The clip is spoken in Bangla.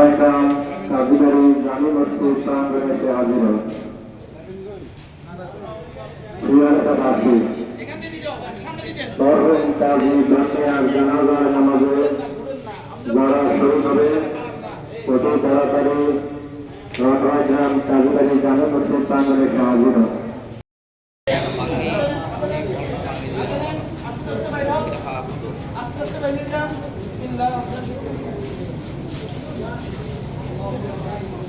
ভাইকাম আজিকারী জামি মসজিদ প্রাঙ্গণে এসে হাজির হন প্রিয়াসী সর্বম কাজী জামিয়ার জানাজার নামাজে যারা শহীদ হবে অতি তাড়াতাড়ি রাখায় গ্রাম কাজীকারী আস্তে আস্তে বাইরে যান। বিসমিল্লাহ। Thank you.